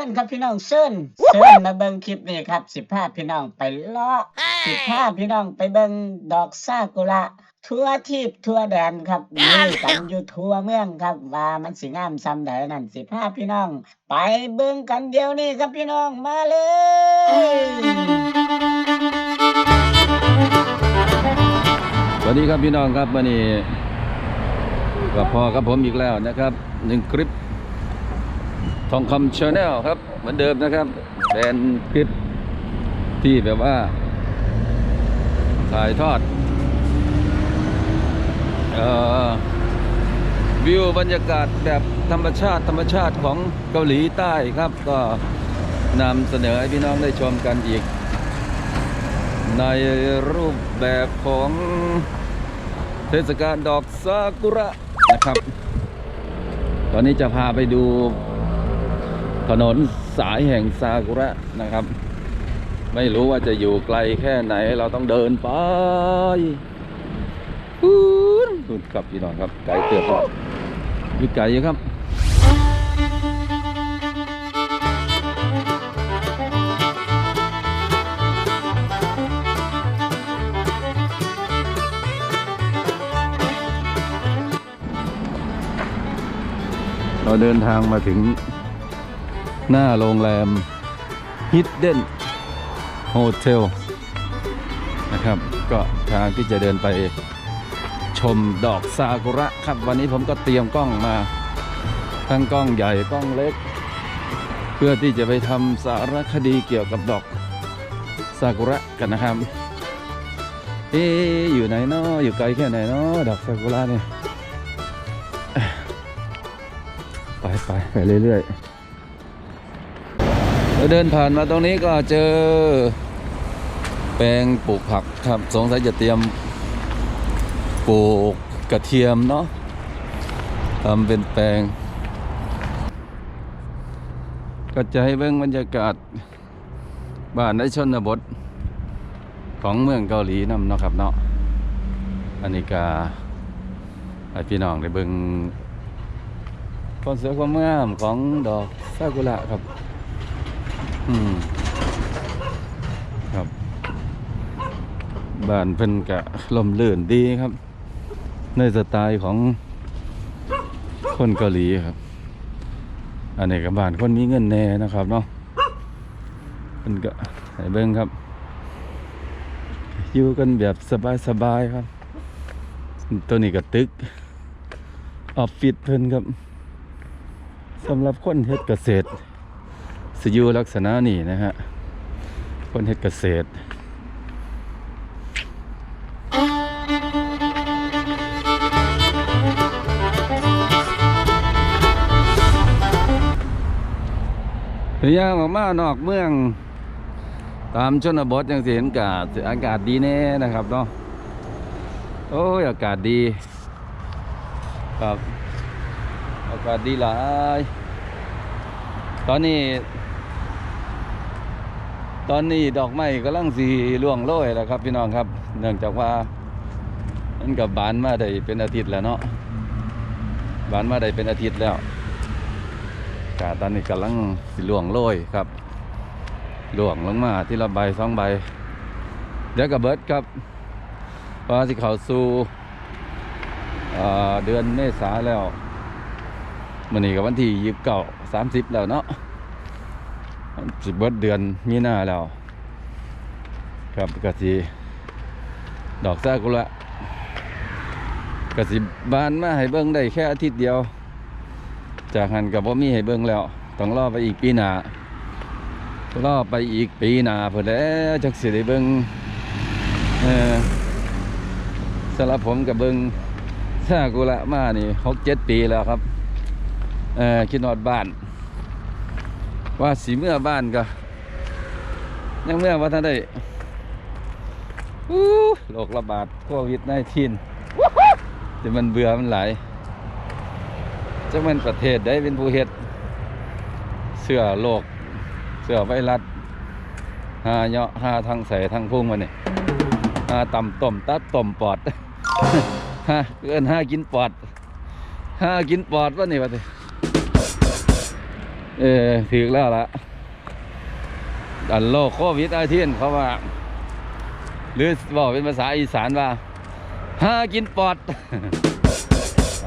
ชิญครับพี่น้องเชิญเชิญมาเบิ่งคลิปนี้ครับสิพาพี่น้องไปเลาะสิพาพี่น้องไปเบิ่งดอกซากุระทั่วทิพย์ทั่วแดนครับมีกันอยู่ทั่วเมืองครับ ว่ามันสิงามซำใดนั่นสิพาพี่น้อง ไปเบิ่งกันเดียวนี้ครับพี่น้องมาเลยสวัสดีครับพี่น้องครับวันนี้กับพอกับผมอีกแล้วนะครับหนึ่งคลิป ทองคำชาแนลครับ เหมือนเดิมนะครับเป็นคลิปที่แบบว่าถ่ายทอดออวิวบรรยากาศแบบธรรมชาติธรรมชาติของเกาหลีใต้ครับ ก็นำเสนอให้พี่น้องได้ชมกันอีก ในรูปแบบของเทศกาลดอกซากุระนะครับ ตอนนี้จะพาไปดู ถนนสายแห่งซากุระนะครับ ไม่รู้ว่าจะอยู่ไกลแค่ไหนเราต้องเดินไปพูนพูนครับพี่น้องครับ ไกลเตือบครับอยู่ไกลอยู่ครับเราเดินทางมาถึง หน้าโรงแรม Hidden Hotel นะครับ ก็ทางที่จะเดินไปชมดอกซากุระครับ วันนี้ผมก็เตรียมกล้องมา ทั้งกล้องใหญ่กล้องเล็ก เพื่อที่จะไปทำสารคดีเกี่ยวกับดอกซากุระกันนะครับ เอ๊อยู่ไหนเนาะอยู่ไกลแค่ไหนเนาะดอกซากุระเนี่ย ไปไปไปเรื่อยๆ เดินผ่านมาตรงนี้ก็เจอ แปลงปลูกผักครับสงสัยจะเตรียมปลูกกระเทียมเนาะทำเป็นแปลง ก็จะให้เบิ่งบรรยากาศบ้านในชนบท ของเมืองเกาหลีนำเนาะครับเนาะอันนี้ก็ให้พี่น้องได้เบิ่งความสวยความงามของดอกซากุระครับ อืมครับ บ้านเพิ่นกะลมลื่นดีครับ ในสไตล์ของคนเกาหลีครับ อันนี้กับบ้านคนมีเงินแน่นะครับเนาะเพิ่นก็ให้เบิ่งครับ อยู่กันแบบสบายๆครับ ตัวนี้ก็ตึกออฟฟิศเพิ่นครับสำหรับคนเฮ็ดเกษตร สยูลักษณะนี้นะฮะคนเฮ็ดเกษตรย่างออกมานอกเมือง ตามชนบทยังสิเห็นอากาศอากาศดีแน่นะครับเนาะโอ้ยอากาศดีครับอากาศดีหลาย ตอนนี้ ตอนนี้ดอกไม้กำลังสีล่วงโรยแล้วครับ พี่น้องครับ เนื่องจากว่ามันกับบานมาได้เป็นอาทิตย์แล้วเนาะบานมาได้เป็นอาทิตย์แล้วกาตอนนี้กำลังสีล่วงโรยครับล่วงลงมาที่ละใบสองใบ เดี๋ยวกับเบิร์ดครับพราะว่าสิเขาสู่เเดือนเมษาแล้วมันนี้กับวันที่ยี่สิบเก้าสามสิบแล้วเนาะ สิบเบิดเดือนมีหน้าแล้ว ครับกะสิดอกซากุระกะสิบานมาให้เบิ้งได้แค่อาทิตย์เดียว จากหันกับว่ามีให้เบิ้งแล้ว ต้องรอไปอีกปีหน้ารอไปอีกปีหน้าเพื่อแล้วจักสิได้เบิ้งเออสำหรับผมกับเบิ้งซากุระมานี่หกเจ็ดปีแล้วครับ เออคิดนอดบ้าน ว่าสีเมื่อบ้านก็ยังเมื่อว่าท่านได้โรคระบาดโควิด -19 จะมันเบื่อมันหลายจะมันประเทศได้เป็นผู้เฮ็ดเสื้อโรคเสื้อไวรัสหาเนาะหาทางใส่ทางพุ่งมาเนี่ยหาต่ำต้มตัดต้มปอดฮะเอินห้ากินปอดห้ากินปอดวะนี่วะทีอ เออถือแล้วละอันโลกโควิดอาทินเขาว่า หรือบอกเป็นภาษาอีสานว่าห้ากินปอด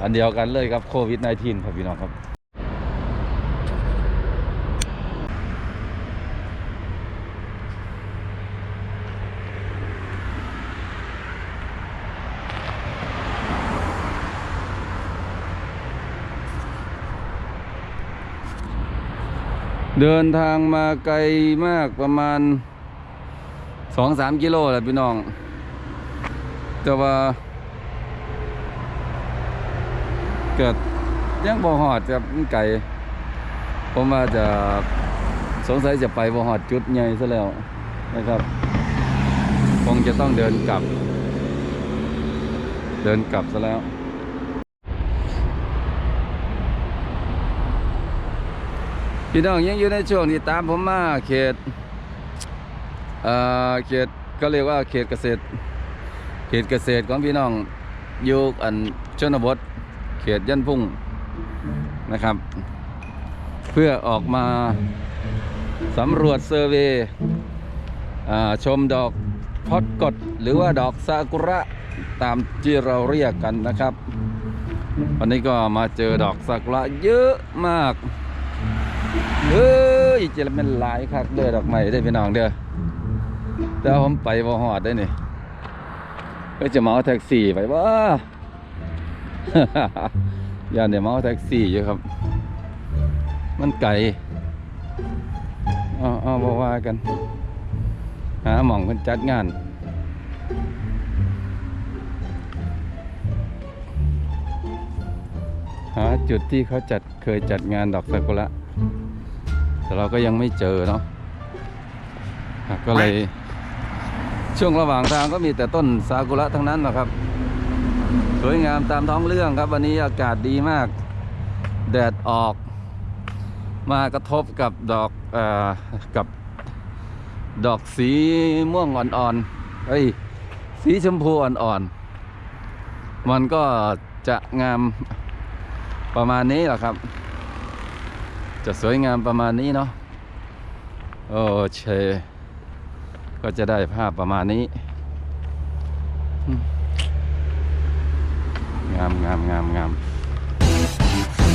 อันเดียวกันเลยครับโควิด -19 ครับพี่น้องครับ เดินทางมาไกลมากประมาณสองสามกิโลแหละพี่น้อง แต่ว่าเกิดยังบ่หอดครับมันไกลผมว่าจะสงสัยจะไปบ่หอดจุดใหญ่ซะแล้วนะครับ คงจะต้องเดินกลับ เดินกลับซะแล้ว พี่น้องยังอยู่ในช่วงที่ตามผมมาเขตเอ่อเขตก็เรียกว่าเขตเกษตร เขตเกษตรของพี่น้องอยู่อันชนบทเขตยันพุ่งนะครับ เพื่อออกมาสำรวจเซอร์เวย์อ่าชมดอกพอดกดหรือว่าดอกซากุระตามที่เราเรียกกันนะครับ วันนี้ก็มาเจอดอกซากุระเยอะมาก เอ้ยเจริญเป็นหลายคักเด้อดอกไม้ได้พี่น้องเด้อแต่ว่าผมไปบ่ฮอดได้นี่ก็จะเมาแท็กซี่ไปบ่ย่านเนี่ยเมาแท็กซี่อยู่ครับ มันไกลอ๋อบ่ว่ากัน หาหม่องเพิ่นจัดงานหาจุดที่เขาจัดเคยจัดงานดอกซากุระ แต่เราก็ยังไม่เจอเนาะอะก็เลยช่วงระหว่างทางก็มีแต่ต้นซากุระทั้งนั้นนะครับ สวยงามตามท้องเรื่องครับ วันนี้อากาศดีมาก แดดออก มากระทบกับดอกเอ่อกับดอกสีม่วงอ่อนๆเอ้ยสีชมพูอ่อนๆ มันก็จะงามประมาณนี้แหละครับ จะสวยงามประมาณนี้เนาะโอเคก็จะได้ภาพประมาณนี้ งามงามงามงาม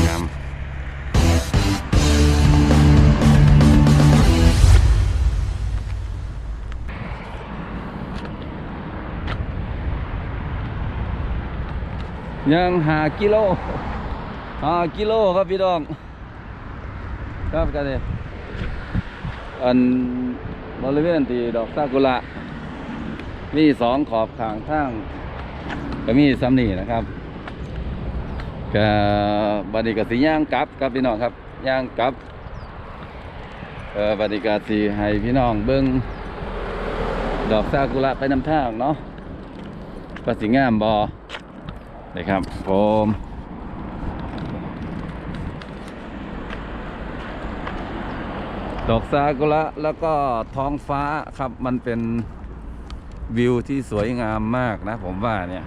งามยังหากิโลหากิโลครับพี่น้อง ครับกันเลยอันบริเวณที่ดอกซากุระมีสองขอบทางทางก็มีซ้ำนี่นะครับกับันิกาสีย่างกลับครับพี่น้องครับย่างกลับเออบันิกาสีให้พี่น้องเบิ้งดอกซากุระไปนำทางเนาะประสิงามบอนะครับผม ดอกซากุระแล้วก็ท้องฟ้าครับมันเป็นวิวที่สวยงามมากนะ ผมว่าเนี่ย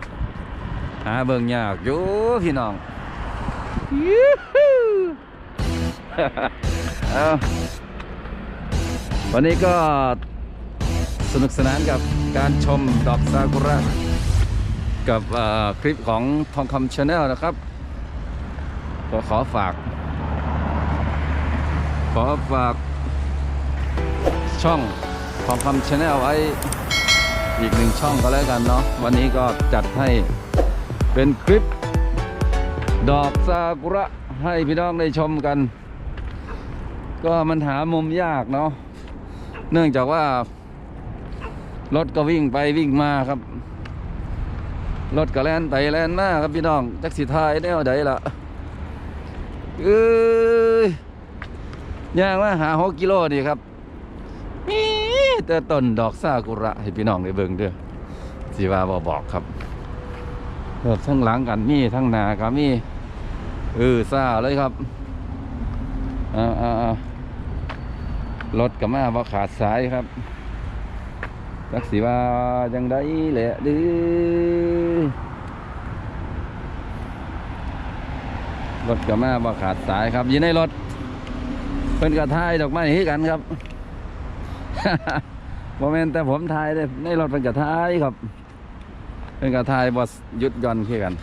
หาเบิ่งยากอยู่พี่น้องยูฮูวันนี้ก็สนุกสนานกับการชมดอกซากุระ กับคลิปของทองคำชาแนลนะครับ ก็ขอฝาก ขอฝาก ช่องทองคำชาแนลไว้อีกหนึ่งช่องก็แล้วกันเนาะวันนี้ก็จัดให้เป็นคลิป ดอกซากุระให้พี่น้องได้ชมกัน ก็มันหามุมยากเนาะเนื่องจากว่ารถก็วิ่งไปวิ่งมาครับ รถก็แล่นไปแล่นมาครับพี่น้องจักสิทายแนวใดล่ะเอ้ยย่างมาหาหกกิโลนี่ครับ แต่ต้นดอกซากุระให้พี่น้องได้เบิ่งเด้อสิว่าบอบอกครับรถทั้งหลังกันมีทั้งหน้าก็มีเออซาเลยครับอ่าอ่ารถกับมาบ่ขาดสายครับจักสิว่าจังได้แหละดื้อรถกับมาบ่ขาดสายครับยู่ในรถเพิ่นก็ทายดอกไม้ให้กันครับ โมเมนต์แต่ผมทายได้ในรถเพิ่นก็ทายครับเพิ่นก็ทายบ่หยุดย่อนคือกัน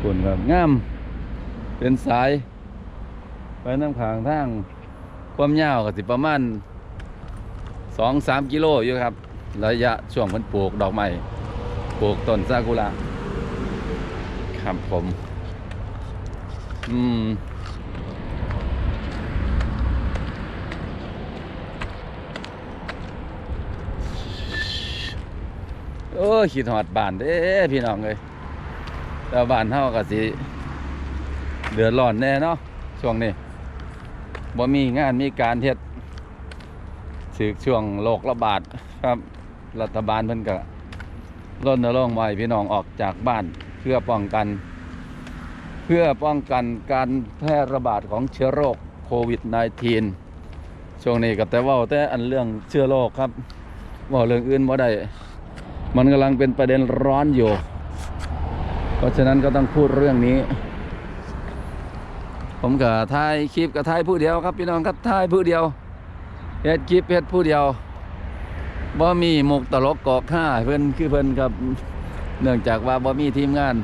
คุณครับงามเป็นสาย ไปน้ำขางทาง ความยาวก็สิประมาณสองสามกิโลอยู่ครับ ระยะช่วงมันปลูกดอกไม้ปลูกต้นซากุระครับผม อืม โอ้ขีดหอดบานเด้พี่น้องเลยแต่บานเฮาก็สิเดือดร้อนแน่เนาะช่วงนี้บ่มีงานมีการเฮ็ดสึกช่วงโรคระบาดครับรัฐบาลเพิ่นก็รณรงค์ไว้พี่น้องออกจากบ้านเพื่อป้องกัน เพื่อป้องกันการแพร่ระบาดของเชื้อโรคโควิด -19 ช่วงนี้ก็แต่ว่าแต่อันเรื่องเชื้อโรคครับว่าเรื่องอื่นบ่ได้ มันกำลังเป็นประเด็นร้อนอยู่ เพราะฉะนั้นก็ต้องพูดเรื่องนี้ ผมก็ถ่ายคลิปกับถ่ายผู้เดียวครับพี่น้องครับถ่ายผู้เดียวเฮ็ดคลิปเฮ็ดผู้เดียวบ่มีมุกตลกกอกห้าเพิ่นคือเพิ่นครับเนื่องจากว่าบ่มีทีมงาน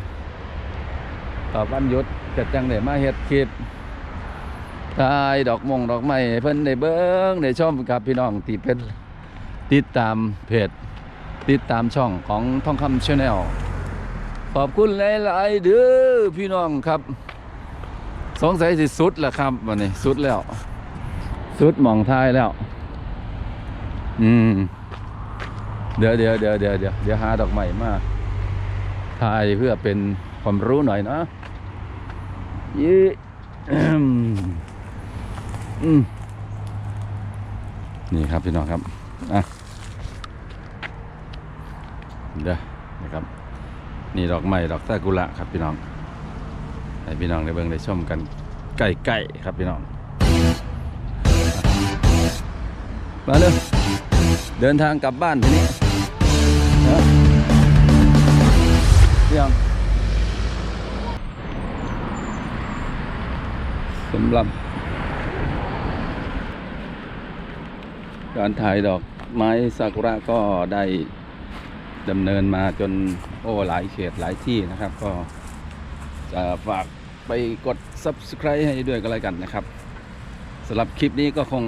ตอบวันยุดก็จังได้มาเฮ็ดคลิปถ่ายดอกมงดอกไม้เพิ่นได้เบิ่งได้ชมครับพี่น้องที่เป็นติดตามเพจ ติดตามช่องของทองคำชาแนลขอบคุณหลาย ๆ เด้อพี่น้องครับ สงสัยสิสุดแล้วครับวันนี้สุดแล้ว สุดหมองท้ายแล้ว อืม เดี๋ยวเดี๋ยวเดี๋ยวเดี๋ยวเดี๋ยวเดี๋ยวหาดอกไม้มาทายเพื่อเป็นความรู้หน่อยนะยี่อืมอืมนี่ครับพี่น้องครับ อะ เด้อนะครับ นี่ดอกไม้ดอกซากุระครับพี่น้องให้พี่น้องได้เบิ่งได้ชมกันใกล้ๆครับพี่น้องมาเลยเดินทางกลับบ้านทีนี้นะพี่น้องสำหรับ การถ่ายดอกไม้ซากุระก็ได้ ดำเนินมาจนโอ้หลายเขตหลายที่นะครับ ก็จะฝากไปกด subscribe ให้ด้วยก็แล้วกันนะครับสำหรับคลิปนี้ก็คง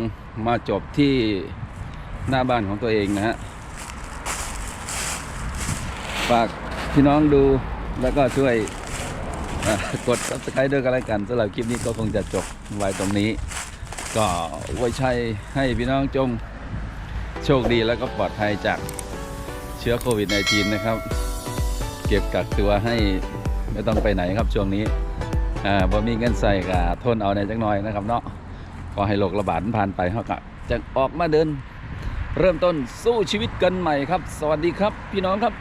มาจบที่หน้าบ้านของตัวเองนะฮะฝากพี่น้องดูแล้วก็ช่วยกด subscribe ด้วยก็แล้วกันสำหรับคลิปนี้ก็คงจะจบไว้ตรงนี้ ก็ไว้ใช้ให้พี่น้องจงโชคดีแล้วก็ปลอดภัยจาก เชื้อโควิด -19 นะครับ เก็บกักตัวให้ไม่ต้องไปไหนครับช่วงนี้อ่าบ่มีเงินใส่ก็ทนเอาในจักหน่อยนะครับเนาะก็ให้โรคระบาดผ่านไปเขาก็จะออกมาเดิน เริ่มต้นสู้ชีวิตกันใหม่ครับ สวัสดีครับ พี่น้องครับ